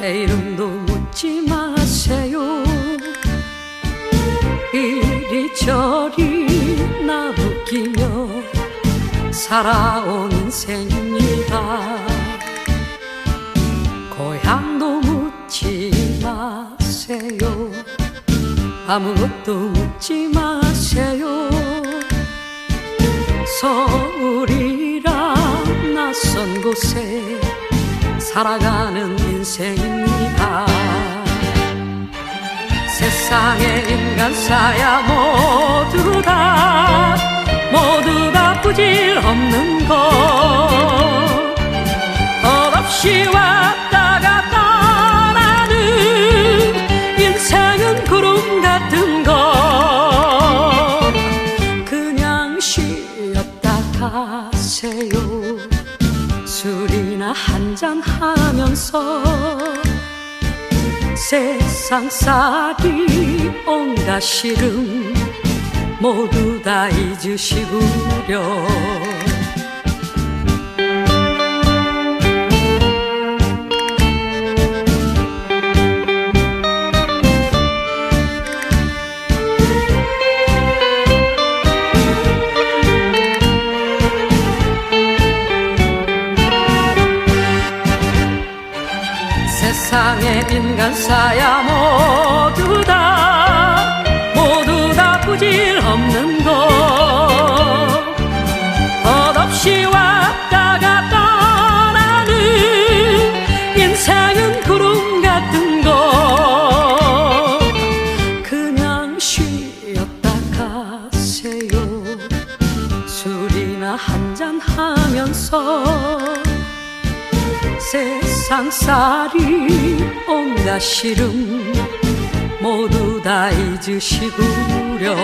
내 이름도 묻지 마세요. 이리저리 나부끼며 살아온 인생입니다. 고향도 묻지 마세요. 아무것도 묻지 마세요. 서울이라 낯선 곳에 살아가는 인생입니다. 세상의 인간사야 모두 다 모두 다 부질 없는 것. 덧없이 왔다가 떠나는 인생은 구름 같은 것. 그냥 쉬었다 가세요 술이나 한잔 하면서 세상 살이 온갖 시름 모두 다 잊으시구려 세상의 인간사야 모두 다 모두 다 부질 없는 것 덧없이 왔다가 떠나는 인생은 구름 같은 것 그냥 쉬었다 가세요. 술이나 한잔 하면서 세상살이 온갖 시름 모두 다 잊으시구려